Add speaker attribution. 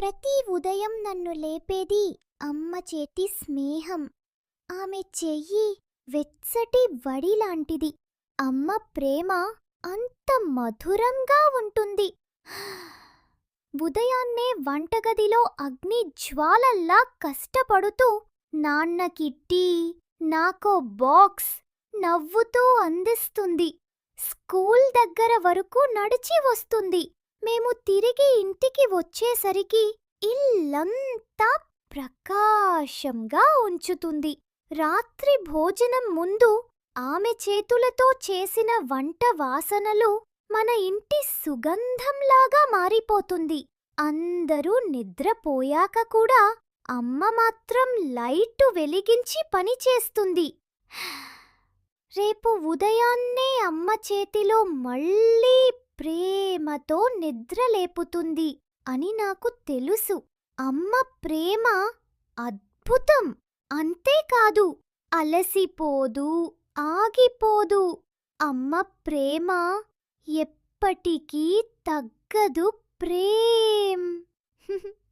Speaker 1: ప్రతి ఉదయం నన్ను లేపేది అమ్మ చేతి స్నేహం. ఆమె చెయ్యి వెచ్చటి వడిలాంటిది అమ్మ ప్రేమ అంత మధురంగా ఉంటుంది. ఉదయాన్నే వంటగదిలో అగ్ని జ్వాలల్లా కష్టపడుతూ నాన్నకి టీ నాకో బాక్స్ నవ్వుతూ అందిస్తుంది. స్కూల్ దగ్గర వరకు నడిచి వస్తుంది. మేము తిరిగి ఇంటికి వచ్చేసరికి ఇల్లంతా ప్రకాశంగా ఉంచుతుంది. రాత్రి భోజనం ముందు ఆమె చేతులతో చేసిన వంట వాసనలు మన ఇంటి సుగంధంలాగా మారిపోతుంది. అందరూ నిద్రపోయాక కూడా అమ్మ మాత్రం లైటు వెలిగించి పనిచేస్తుంది రేపు ఉదయాన్నే అమ్మ చేతిలో మళ్ళీ ప్రేమతో నిద్రలేపుతుంది అని నాకు తెలుసు. అమ్మ ప్రేమ అద్భుతం. అంతేకాదు అలసిపోదు ఆగిపోదు. అమ్మ ప్రేమ ఎప్పటికీ తగ్గదు ప్రేమ్.